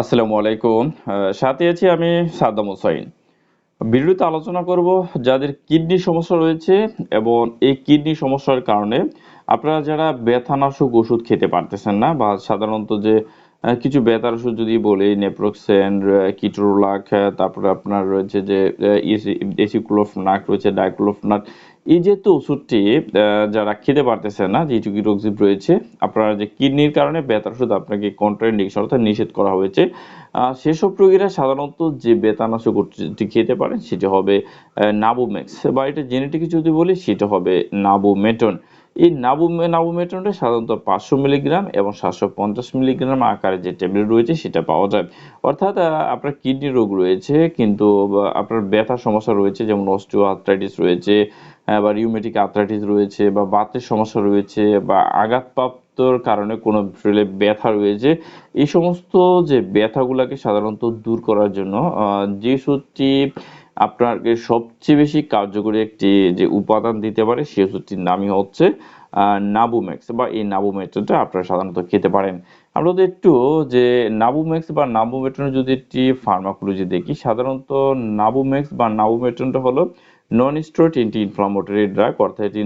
আসসালামু আলাইকুম। সাথে আছি আমি সাদ্দাম হোসাইন। ভিডিওতে আলোচনা করব যাদের কিডনি সমস্যা রয়েছে এবং এই কিডনি সমস্যার কারণে আপনারা যারা ব্যথানাশক ওষুধ খেতে পারতেছেন না বা সাধারণত যে কিছু ব্যথার ওষুধ যদি বলি, নেপ্রোক্সেন কিটোরোলাক তারপরে আপনার রয়েছে যে এসিক্লোফনাক, রয়েছে ডাইক্লোফনাক এই যেহেতু ওষুধটি যারা খেতে পারতেছে না যেটুকু রোগজীব রয়েছে, আপনার যে কিডনির কারণে ব্যথার ওষুধ আপনাকে কন্ট্রাইন্ডিকেশন অর্থাৎ নিষেধ করা হয়েছে সেসব রোগীরা সাধারণত যে বেতানাশক ওষুধটি খেতে পারেন, সেটি হবে নাবোমেক্স বা এটা জেনেটিক যদি বলি, সেটা হবে নাবোমেটন। এই নাবু, নাবোমেটনটা সাধারণত পাঁচশো মিলিগ্রাম এবং সাতশো পঞ্চাশ মিলিগ্রাম আকারে যে ট্যাবলেট রয়েছে, সেটা পাওয়া যায়। অর্থাৎ আপনার কিডনি রোগ রয়েছে, কিন্তু আপনার ব্যথার সমস্যা রয়েছে, যেমন অস্টিও আর্থ্রাইটিস রয়েছে বা রিউমেটিক আর্থ্রাইটিস রয়েছে, বা বাতের সমস্যা রয়েছে, বা আঘাতপ্রাপ্তর কারণে কোনো শরীরে ব্যথা রয়েছে, এই সমস্ত যে ব্যথাগুলোকে সাধারণত দূর করার জন্য যে ওষুধটি আপনাকে সবচেয়ে বেশি কার্যকরী একটি যে উপাদান দিতে পারে সেই ওষুধটির নামই হচ্ছে নাবুম্যাক্স, বা এই নাবুমেটনটা আপনারা সাধারণত খেতে পারেন। আমরা যদি একটু যে নাবুম্যাক্স বা নাবুমেটনের যদি একটি ফার্মাকোলজি দেখি, সাধারণত নাবুম্যাক্স বা নাবুমেটনটা হলো non steroid anti inflammatory drug অর্থাৎ এটি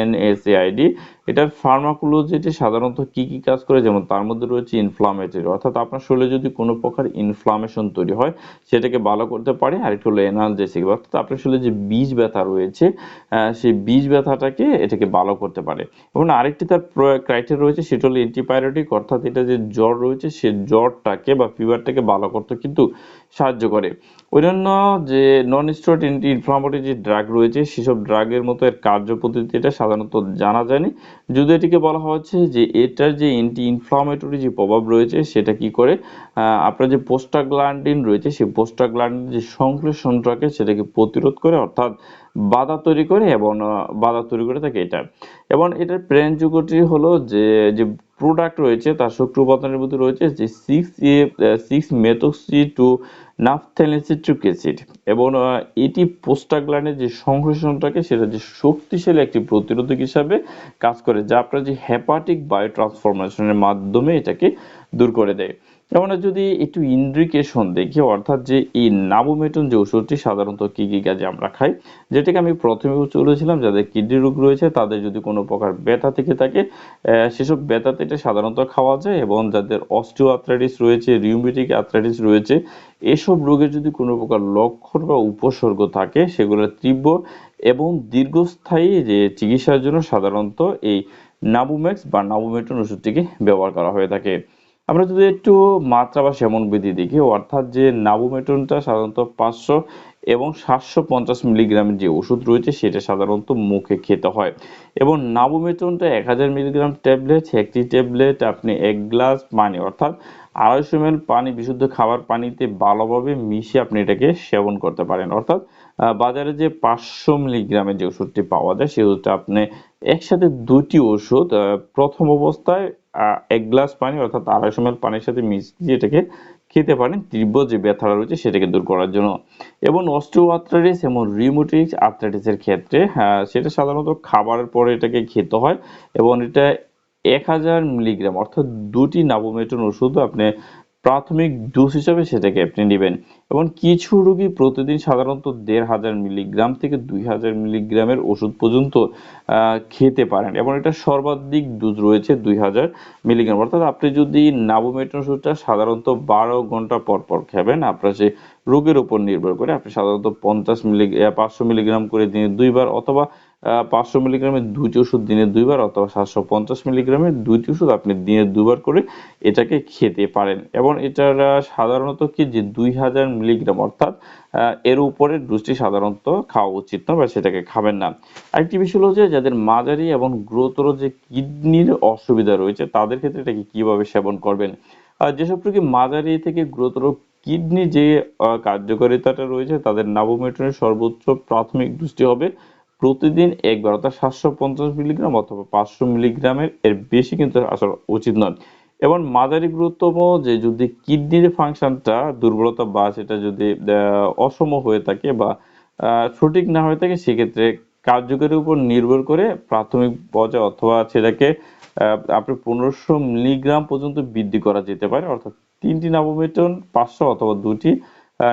এনএসএআইডি এটার ফার্মাকোলজিতে সাধারণত কি কি কাজ করে? যেমন তার মধ্যে রয়েছে ইনফ্লামেটরি অর্থাৎ আপনার শরীরে যদি কোনো প্রকার ইনফ্লামেশন তৈরি হয়, সেটাকে ভালো করতে পারে আরেকটি হলো এনালজেসিক অর্থাৎ আপনার শরীরে যে বীজ ব্যথা রয়েছে সেই বীজ ব্যথাটাকে এটাকে ভালো করতে পারে। এবং আরেকটি তার ক্রাইটেরিয়া রয়েছে, সেটা হলো অ্যান্টিবায়োটিক অর্থাৎ এটা যে জ্বর রয়েছে, সে জ্বরটাকে বা ফিভারটাকে ভালো করতে কিন্তু সাহায্য করে। অন্যান্য যে নন অ্যান্টি ইনফ্লামেটরি যে ড্রাগ রয়েছে, সেসব ড্রাগের মতো এর কার্যপদ্ধতিটা সাধারণত জানা যায়নি। যদি এটিকে বলা হচ্ছে যে এটার যে অ্যান্টি ইনফ্লামেটরি যে প্রভাব রয়েছে, সেটা কি করে আপনার যে পোস্টাগ্লান্ডিন রয়েছে, সেই পোস্টাগ্লান্ডিন যে সংশ্লেষণটাকে সেটাকে প্রতিরোধ করে, অর্থাৎ বাধা তৈরি করে এবং বাধা তৈরি করে থাকে এটা। এবং এটার প্রেরণ যুগটি হলো যে যে প্রোডাক্ট রয়েছে, তার শক্তি উপাদানের মধ্যে রয়েছে যে six A six methoxy two নাফথেলিসিট্রিক acid এবং এটি পোস্টাগ্লানের যে সংশ্লেষণটাকে সেটা যে শক্তিশালী একটি প্রতিরোধক হিসাবে কাজ করে, যা আপনার যে হ্যাপাটিক বায়োট্রান্সফরমেশনের মাধ্যমে এটাকে দূর করে দেয়। আমরা যদি একটু ইন্ডিকেশন দেখি, অর্থাৎ যে এই নাবোমেটন যে ওষুধটি সাধারণত কি কি কাজে আমরা খাই, যেটাকে আমি প্রথমে বলেছিলাম, যাদের কিডনি রোগ রয়েছে, তাদের যদি কোনো প্রকার ব্যথা থেকে থাকে সেসব ব্যথাতে এটা সাধারণত খাওয়া যায় এবং যাদের অস্টিও আর্থ্রাইটিস রয়েছে, রিউমেটিক আর্থ্রাইটিস রয়েছে, এসব রোগের যদি কোনো প্রকার লক্ষণ বা উপসর্গ থাকে, সেগুলো তীব্র এবং দীর্ঘস্থায়ী যে চিকিৎসার জন্য সাধারণত এই নাবুম্যাক্স বা নাবুমেটন ওষুধটিকে ব্যবহার করা হয়ে থাকে। আমরা যদি একটু মাত্রা বা সেবন বিধি দেখি, অর্থাৎ যে নাবুমেটনটা সাধারণত পাঁচশো এবং সাতশো পঞ্চাশ মিলিগ্রামের যে ওষুধ রয়েছে, সেটা সাধারণত মুখে খেতে হয়। এবং নাবুমেটনটা এক হাজার মিলিগ্রাম ট্যাবলেট, একটি ট্যাবলেট আপনি এক গ্লাস পানি, অর্থাৎ আড়াইশো এম পানি, বিশুদ্ধ খাবার পানিতে ভালোভাবে মিশিয়ে আপনি এটাকে সেবন করতে পারেন। অর্থাৎ বাজারে যে পাঁচশো মিলিগ্রামের যে ওষুধটি পাওয়া যায়, সেই ওষুধটা আপনি একসাথে দুটি ওষুধ প্রথম অবস্থায় এক গ্লাস পানি অর্থাৎ আড়াইশো এম পানির সাথে মিশিয়ে এটাকে খেতে পারেন। তীব্র যে ব্যথাটা রয়েছে সেটাকে দূর করার জন্য। এবং অস্টিও আর্থ্রাইটিস এবং রিউমেটিক আর্থ্রাইটিসের ক্ষেত্রে হ্যাঁ সেটা সাধারণত খাবারের পরে এটাকে খেতে হয়। এবং এটা এক হাজার মিলিগ্রাম অর্থাৎ দুটি নাবোমেটন ওষুধ আপনি প্রাথমিক ডোজ হিসাবে সেটাকে আপনি নেবেন। এবং কিছু রোগী প্রতিদিন সাধারণত দেড় হাজার মিলিগ্রাম থেকে দুই হাজার মিলিগ্রামের ওষুধ পর্যন্ত খেতে পারেন। এবং এটা সর্বাধিক ডোজ রয়েছে দুই হাজার মিলিগ্রাম। অর্থাৎ আপনি যদি নাবোমেটন ওষুধটা সাধারণত বারো ঘণ্টা পর পর খাবেন, আপনার সে রোগের উপর নির্ভর করে আপনি সাধারণত পঞ্চাশ মিলি পাঁচশো মিলিগ্রাম করে দিনে দুইবার অথবা পাঁচশো মিলিগ্রামের দুইটি ওষুধ দিনে দুইবার অথবা সাতশো পঞ্চাশ মিলিগ্রামের দুইটি ওষুধ আপনি দিনে দুবার করে এটাকে খেতে পারেন। এবং এটার সাধারণত কি যে দুই হাজার মিলিগ্রাম অর্থাৎ এর উপরে ডোজটি সাধারণত খাওয়া উচিত না বা সেটাকে খাবেন না। আরেকটি বিষয় হলো যে যাদের মাঝারি এবং গুরুতর যে কিডনির অসুবিধা রয়েছে, তাদের ক্ষেত্রে এটাকে কীভাবে সেবন করবেন? যেসব রোগী মাঝারি থেকে গুরুতর কিডনি যে কার্যকারিতাটা রয়েছে, তাদের নাবোমেটনের সর্বোচ্চ প্রাথমিক দৃষ্টি হবে প্রতিদিন একবার অর্থাৎ সাতশো পঞ্চাশ মিলিগ্রাম অথবা পাঁচশো মিলিগ্রামের এর বেশি কিন্তু আসা উচিত নয়। এবং মাঝারি গুরুত্বম যে যদি কিডনির ফাংশনটা দুর্বলতা বা সেটা যদি অসম হয়ে থাকে বা সঠিক না হয়ে থাকে, সেক্ষেত্রে কার্যকরের উপর নির্ভর করে প্রাথমিক পর্যায়ে অথবা সেটাকে আপনি পনেরোশো মিলিগ্রাম পর্যন্ত বৃদ্ধি করা যেতে পারে। অর্থাৎ তিনটি নাবোমেটন পাঁচশো অথবা দুটি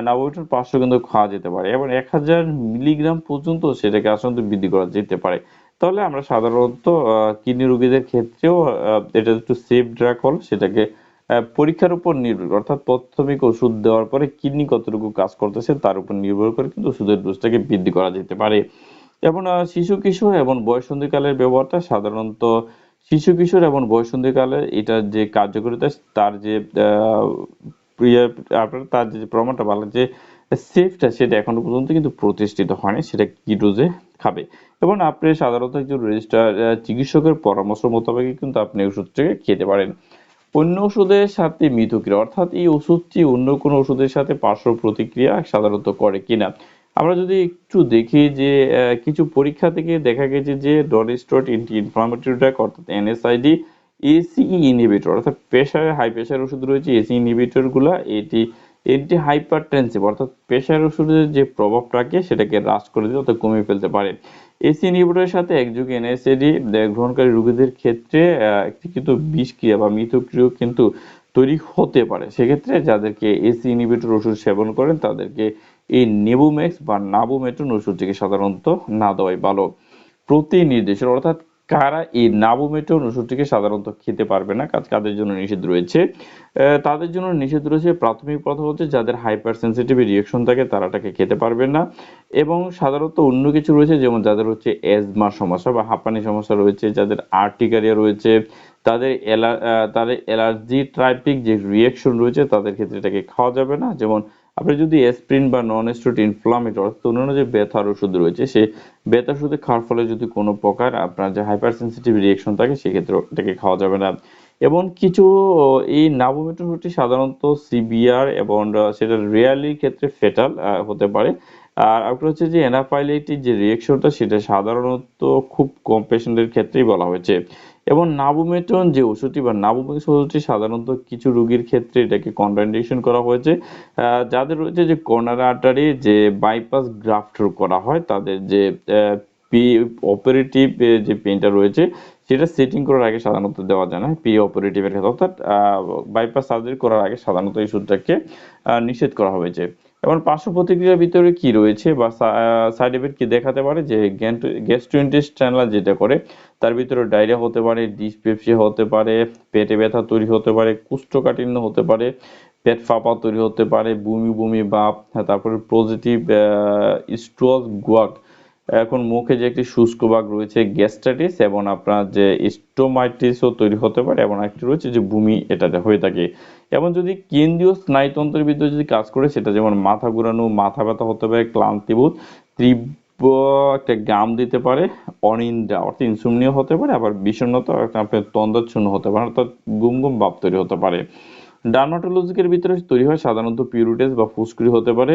নাবোমেটন পাঁচশো কিন্তু খাওয়া যেতে পারে এবং এক হাজার মিলিগ্রাম পর্যন্ত সেটাকে আসলে বৃদ্ধি করা যেতে পারে। তাহলে আমরা সাধারণত কিডনি রোগীদের ক্ষেত্রেও এটা একটু সেফ ড্রাগ হল, সেটাকে পরীক্ষার উপর নির্ভর অর্থাৎ প্রাথমিক ওষুধ দেওয়ার পরে কিডনি কতটুকু কাজ করতেছে তার উপর নির্ভর করে কিন্তু ওষুধের ডোজটাকে বৃদ্ধি করা যেতে পারে। এবং শিশু কিশোর এবং বয়সন্ধিকালের ব্যবহারটা সাধারণত, শিশু কিশোর এবং বয়ঃসন্ধিকালে এটার যে কার্যকারিতা, তার যে আপনার তার যে প্রমাণটা ভালো যে সেফটা সেটা এখনও পর্যন্ত কিন্তু প্রতিষ্ঠিত হয়নি, সেটা কি ডোজে খাবে? এবং আপনি সাধারণত একজন রেজিস্টার চিকিৎসকের পরামর্শ মোতাবেক কিন্তু আপনি ওষুধটাকে খেতে পারেন। অন্য ওষুধের সাথে মিথক্রিয়া, অর্থাৎ এই ওষুধটি অন্য কোনো ওষুধের সাথে পার্শ্ব প্রতিক্রিয়া সাধারণত করে কিনা? আমরা যদি একটু দেখি যে কিছু পরীক্ষা থেকে দেখা গেছে যে ডনিস্ট্রয়েড এন্টি ইনফ্লামেটরি ড্রাগ অর্থাৎ এনএসআইডি এসিই ইনহিবিটর অর্থাৎ প্রেশারে হাই প্রেশার ওষুধ রয়েছে এসি ইনহিবিটরগুলা এটি এন্টি হাইপারটেনসিভ অর্থাৎ প্রেশার ওষুধের যে প্রভাবটাকে সেটাকে হ্রাস করে দিতে অর্থাৎ কমিয়ে ফেলতে পারে। এসি ইনহিবিটরের সাথে একযোগে এনএসএডি গ্রহণকারী রোগীদের ক্ষেত্রে একটি কিন্তু বিষক্রিয়া বা মিথক্রিয়া কিন্তু তৈরি হতে পারে। সেক্ষেত্রে যাদেরকে এসি ইনহিবিটর ওষুধ সেবন করেন, তাদেরকে এই নেবুমেক্স বা নাবুমেটন ওষুধটিকে সাধারণত না দেওয়াই ভালো। প্রতি নির্দেশন অর্থাৎ কারা এই নাবুমেটন ওষুধটিকে সাধারণত খেতে পারবে না? কাজ কাদের জন্য নিষেধ রয়েছে? তাদের জন্য নিষেধ রয়েছে প্রাথমিক কথা হচ্ছে যাদের হাইপার সেন্সিটিভ রিয়েকশন থাকে তারা এটাকে খেতে পারবে না। এবং সাধারণত অন্য কিছু রয়েছে যেমন যাদের হচ্ছে এজমার সমস্যা বা হাঁপানি সমস্যা রয়েছে, যাদের আর্টিকারিয়া রয়েছে, তাদের এলা- তাদের অ্যালার্জি ট্রাইপিক যে রিয়েকশন রয়েছে তাদের ক্ষেত্রে এটাকে খাওয়া যাবে না। যেমন আপনি যদি এসপ্রিন বা নন স্টেরয়েড ইনফ্লামেটর অর্থাৎ অন্যান্য যে ব্যথার ওষুধ রয়েছে, সেই ব্যথা ওষুধে খাওয়ার ফলে যদি কোনো প্রকার আপনার যে হাইপার সেন্সিটিভ রিয়েকশন থাকে সেক্ষেত্রে এটাকে খাওয়া যাবে না। এবং কিছু, এই নাবোমেটন ওষুধটি সাধারণত সিবিআর এবং সেটা রিয়ালি ক্ষেত্রে ফেটাল হতে পারে। আর আপনার হচ্ছে যে, এনাফাইলাইটিস যে রিয়েকশনটা সেটা সাধারণত খুব কম পেশেন্টের ক্ষেত্রেই বলা হয়েছে। এবং নাবুমেটন যে ওষুধটি বা নাবুমেক্স ওষুধটি সাধারণত কিছু রোগীর ক্ষেত্রে এটাকে কন্ট্রাইন্ডিকেশন করা হয়েছে যাদের রয়েছে যে কর্নার আর্টারি যে বাইপাস গ্রাফট করা হয়, তাদের যে পি অপারেটিভ যে পেনটা রয়েছে, সেটা সেটিং করার আগে সাধারণত দেওয়া যায় না, পি অপারেটিভের ক্ষেত্রে। অর্থাৎ বাইপাস সার্জারি করার আগে সাধারণত এই ওষুধটাকে নিষেধ করা হয়েছে। এবং পার্শ্ব প্রতিক্রিয়ার ভিতরে কি রয়েছে বা সাইড এফেক্ট কি দেখাতে পারে? যে গ্যাস্ট্রোইন্টেস্টাইনাল যেটা করে তার ভিতরে ডায়রিয়া হতে পারে ডিসপেপসিয়া হতে পারে পেটে ব্যথা তৈরি হতে পারে কুষ্ঠকাঠিন্য হতে পারে পেট ফাঁপা তৈরি হতে পারে বমি বমি ভাব হ্যাঁ, তারপরে পজিটিভ স্ট্রোক গুয়াক এখন মুখে যে একটি শুষ্ক ভাগ রয়েছে গ্যাস্ট্রাইটিস এবং আপনার যে স্টোমাইটিসও তৈরি হতে পারে এবং একটি রয়েছে যে বমি এটাতে হয়ে থাকে। এবং যদি কেন্দ্রীয় স্নায়ুতন্ত্রের ভিতরে যদি কাজ করে, সেটা যেমন মাথা ঘুরানো, মাথা ব্যথা হতে পারে ক্লান্তিবোধ তীব্র একটা গাম দিতে পারে, অনিন্দ্রা অর্থাৎ ইনসুমনিয়া হতে পারে, আবার বিষণ্ণতা আপনার হতে পারে, অর্থাৎ গুম গুম ভাব তৈরি হতে পারে। ডার্মাটোলজিকের ভিতরে তৈরি হয় সাধারণত পিউরিটেস বা ফুসকুড়ি হতে পারে,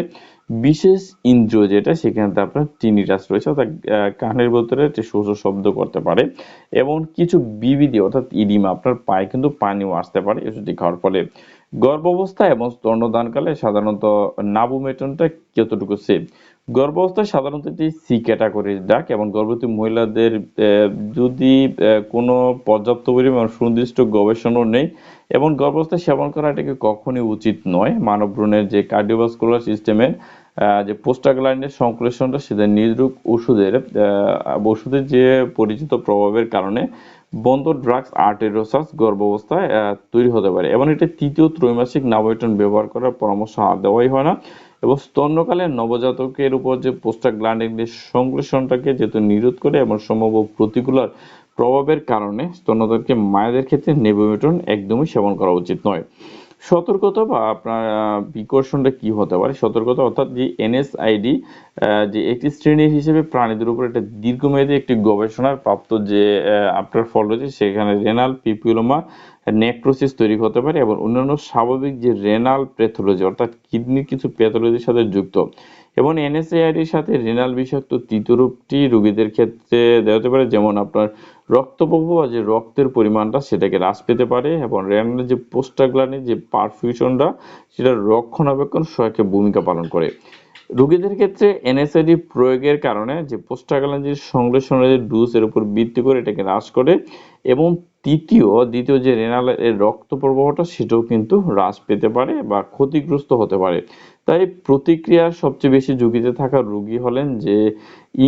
বিশেষ ইন্দ্রিয় যেটা, সেখানে আপনার টিনিটাস রয়েছে, অর্থাৎ কানের ভিতরে শোষ শব্দ করতে পারে, এবং কিছু বিবিধি, অর্থাৎ ইডিমা, আপনার পায়ে কিন্তু পানিও আসতে পারে এসবটি খাওয়ার ফলে। গর্ভাবস্থা এবং স্তন্যদানকালে সাধারণত নাবুমেটনটা কতটুকু সেফ গর্ভাবস্থায় সাধারণত এটি সি ক্যাটাগরির ডাক এবং গর্ভবতী মহিলাদের যদি কোনো পর্যাপ্ত পরিমাণ সুনির্দিষ্ট গবেষণাও নেই এবং গর্ভাবস্থায় সেবন করা এটাকে কখনই উচিত নয়। মানব ভ্রূণের যে কার্ডিওভাস্কুলার সিস্টেমের যে পোস্টাগ্ল্যান্ডের সংশ্লেষণটা, সেটা নির্রোগ ওষুধের ওষুধের যে পরিচিত প্রভাবের কারণে বন্ধ ড্রাগস আর্টেরোসাস গর্ভাবস্থায় তৈরি হতে পারে এবং এটা তৃতীয় ত্রৈমাসিক নাবোইটন ব্যবহার করার পরামর্শ দেওয়াই হয় না। এবং স্তন্যকালে নবজাতকের উপর যে পোস্টাগ্ল্যান্ডিনের সংশ্লেষণটাকে যেহেতু নিরোধ করে এবং সম্ভব প্রতিকূলার প্রভাবের কারণে স্তন্যদানকে মায়েদের ক্ষেত্রে নেবোমেটন একদমই সেবন করা উচিত নয়। সতর্কতা বা আপনার বিকর্ষণটা কি হতে পারে? সতর্কতা অর্থাৎ যে এনএসআইডি যে একটি শ্রেণি হিসেবে প্রাণীদের উপর একটা দীর্ঘমেয়াদী একটি গবেষণার প্রাপ্ত যে আপনার ফল রয়েছে, সেখানে রেনাল পিপিলোমা নেক্রোসিস তৈরি হতে পারে এবং অন্যান্য স্বাভাবিক যে রেনাল প্যাথোলজি অর্থাৎ কিডনির কিছু প্যাথোলজির সাথে যুক্ত। এবং এনএসএআইডির সাথে রেনাল বিষাক্ত তৃতীয় রূপটি রোগীদের ক্ষেত্রে দেওয়া হতে পারে, যেমন আপনার রক্তপ্রবাহ বা যে রক্তের পরিমাণটা সেটাকে হ্রাস পেতে পারে এবং রেনালের যে পোস্টাগ্লানির যে পারফিউশনটা সেটা রক্ষণাবেক্ষণ সহায়ক ভূমিকা পালন করে। রোগীদের ক্ষেত্রে এনএসআইডি প্রয়োগের কারণে যে পোস্টাগ্লানির সংশ্লেষণের যে ডোজ এর উপর ভিত্তি করে এটাকে হ্রাস করে এবং তৃতীয়, দ্বিতীয় যে রেনাল এর রক্ত প্রবাহটা সেটাও কিন্তু হ্রাস পেতে পারে বা ক্ষতিগ্রস্ত হতে পারে। তাই প্রতিক্রিয়ার সবচেয়ে বেশি ঝুঁকিতে থাকা রোগী হলেন যে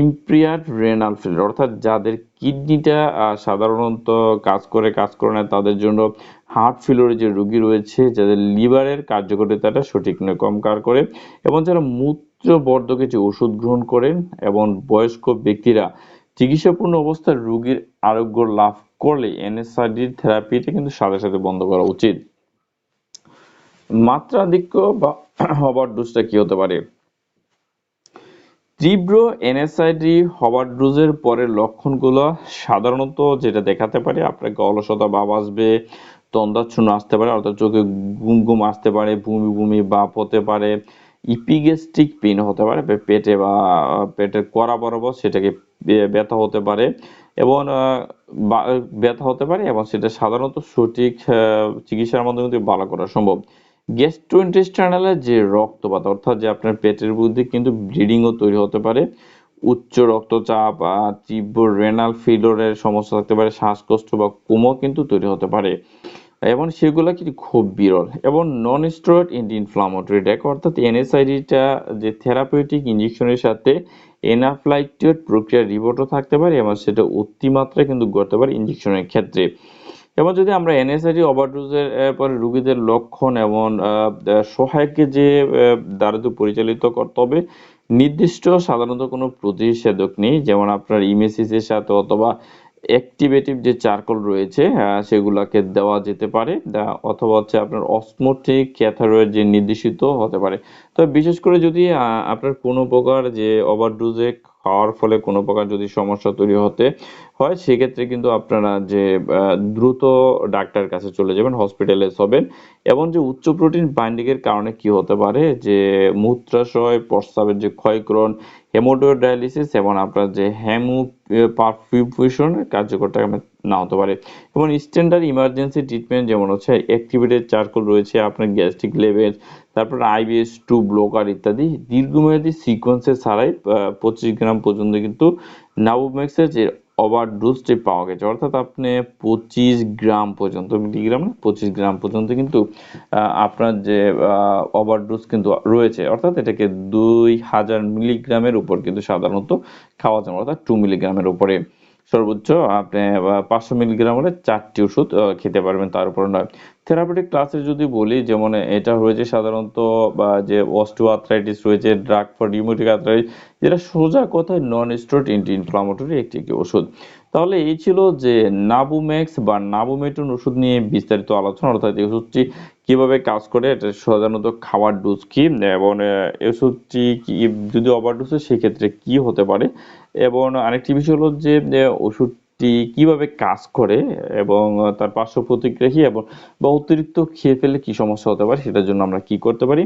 ইম্প্রিয়ার্ড রেনাল ফেলিয়ার অর্থাৎ যাদের কিডনিটা সাধারণত কাজ করে কাজ করে না, তাদের জন্য হার্ট ফেলিওরের যে রোগী রয়েছে, যাদের লিভারের কার্যকারিতাটা সঠিক নয়, কম কার করে, এবং যারা মূত্রবর্ধকের যে ওষুধ গ্রহণ করেন, এবং বয়স্ক ব্যক্তিরা চিকিৎসাপূর্ণ অবস্থায় রোগীর আরোগ্য লাভ করলে এনএসআইডির থেরাপিটা কিন্তু সাথে সাথে বন্ধ করা উচিত। মাত্রাধিক্য বা ওভারডোজটা কি হতে পারে? তীব্র এনএসআইডি ওভারডোজের পরের লক্ষণগুলো সাধারণত যেটা দেখাতে পারে আপনাকে অলসতা ভাব আসবে, তন্দ্রাচ্ছন্ন আসতে পারে, অর্থাৎ চোখে গুম গুম আসতে পারে, বমি বমি ভাব হতে পারে ইপিগেস্টিক পেন হতে পারে পেটে বা, পেটের কড়া বরাবর সেটাকে ব্যথা হতে পারে এবং ব্যথা হতে পারে এবং সেটা সাধারণত সঠিক চিকিৎসার মাধ্যমে ভালো করা সম্ভব। গ্যাস্ট্রোইন্টেস্টাইনালের যে রক্তপাত, অর্থাৎ যে আপনার পেটের মধ্যে কিন্তু ব্লিডিংও তৈরি হতে পারে, উচ্চ রক্তচাপ তীব্র রেনাল ফেলিওরের সমস্যা থাকতে পারে, শ্বাসকষ্ট বা কোমও কিন্তু তৈরি হতে পারে। এবং সেগুলো কিন্তু খুব বিরল। এবং non steroid anti inflammatory drug অর্থাৎ এনএসআইডিটা যে থেরাপিউটিক ইঞ্জেকশনের সাথে এনাফ্লাইটেড প্রক্রিয়ার রিপোর্টও থাকতে পারে এবং সেটা অতিমাত্রায় কিন্তু ঘটতে পারে ইঞ্জেকশনের ক্ষেত্রে। এবং যদি আমরা এনএসআইডি ওভারডোজের পরে রোগীদের লক্ষণ এবং সহায়ককে যে দ্বারা পরিচালিত করতে হবে নির্দিষ্ট সাধারণত কোনো প্রতিষেধক নেই। যেমন আপনার ইমেসিসের সাথে অথবা অ্যাক্টিভেটিভ যে চারকোল রয়েছে সেগুলোকে দেওয়া যেতে পারে। অথবা হচ্ছে আপনার অসমোটিক ক্যাথারয়েড যে নির্দেশিত হতে পারে। তবে বিশেষ করে যদি আপনার কোনো প্রকার যে ওভারডোজে খাওয়ার ফলে কোনো প্রকার যদি সমস্যা তৈরি হতে হয়, সেক্ষেত্রে কিন্তু আপনারা যে দ্রুত ডাক্তার কাছে চলে যাবেন হসপিটালে হবেন এবং যে উচ্চ প্রোটিন বাইন্ডিংয়ের কারণে কি হতে পারে, যে মূত্রাশয় প্রস্রাবের যে ক্ষয়করণ হেমোটোডায়ালিসিস এবং আপনার যে হেমো পারফিউশনের কার্যকরটা না হতে পারে। এবং স্ট্যান্ডার্ড ইমার্জেন্সি ট্রিটমেন্ট যেমন হচ্ছে অ্যাক্টিভেটেড চারকোল রয়েছে আপনার গ্যাস্ট্রিক লেভেল তারপর আইবিএস টু ব্লকার ইত্যাদি। দীর্ঘমেয়াদী সিকোয়েন্সের ছাড়াই পঁচিশ গ্রাম পর্যন্ত কিন্তু নাবোমেক্সের যে ওভারডোজটি পাওয়া গেছে, অর্থাৎ আপনি পঁচিশ গ্রাম পর্যন্ত, মিলিগ্রাম না? পঁচিশ গ্রাম পর্যন্ত কিন্তু আপনার যে ওভারডোজ কিন্তু রয়েছে। অর্থাৎ এটাকে দুই হাজার মিলিগ্রামের উপর কিন্তু সাধারণত খাওয়া যায়, অর্থাৎ টু মিলিগ্রামের উপরে। সর্বোচ্চ আপনি পাঁচশো মিলিগ্রাম হলে চারটি ওষুধ খেতে পারবেন, তার উপর নয়। থেরাপিউটিক ক্লাসে যদি বলি, যেমন এটা হয়েছে সাধারণত, বা যে অস্টিওআর্থ্রাইটিস রয়েছে ড্রাগ ফর রিউমেটিক আর্থ্রাইটিস যেটা সোজা কথায় নন স্টেরয়েড এন্টি ইনফ্লামেটরি একটি একটি ওষুধ। তাহলে এই ছিল যে নাবুম্যাক্স বা নাবুমেটন ওষুধ নিয়ে বিস্তারিত আলোচনা, অর্থাৎ এই ওষুধটি কীভাবে কাজ করে, এটা সাধারণত খাওয়ার ডোজ কি, এবং ওষুধটি যদি ওভারডোজ হয় সেক্ষেত্রে কি হতে পারে এবং আরেকটি বিষয় হলো যে ওষুধটি কীভাবে কাজ করে এবং তার পার্শ্ব প্রতিক্রিয়া কি এবং বা অতিরিক্ত খেয়ে ফেলে কি সমস্যা হতে পারে, সেটার জন্য আমরা কি করতে পারি,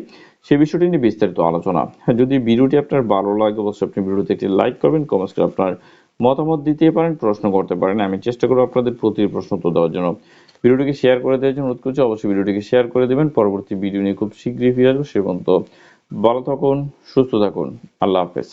সে বিষয়টি নিয়ে বিস্তারিত আলোচনা। যদি ভিডিওটি আপনার ভালো লাগে, অবশ্যই আপনি ভিডিওতে একটি লাইক করবেন কমেন্টস করে আপনার মতামত দিতে পারেন, প্রশ্ন করতে পারেন। আমি চেষ্টা করব আপনাদের প্রতি প্রশ্ন উত্তর দেওয়ার জন্য। ভিডিওটিকে শেয়ার করে দেওয়ার জন্য অনুরোধ করছি, অবশ্যই ভিডিওটিকে শেয়ার করে দেবেন। পরবর্তী ভিডিও নিয়ে খুব শীঘ্রই ফিরে আসব, সে পর্যন্ত ভালো থাকুন, সুস্থ থাকুন। আল্লাহ হাফেজ।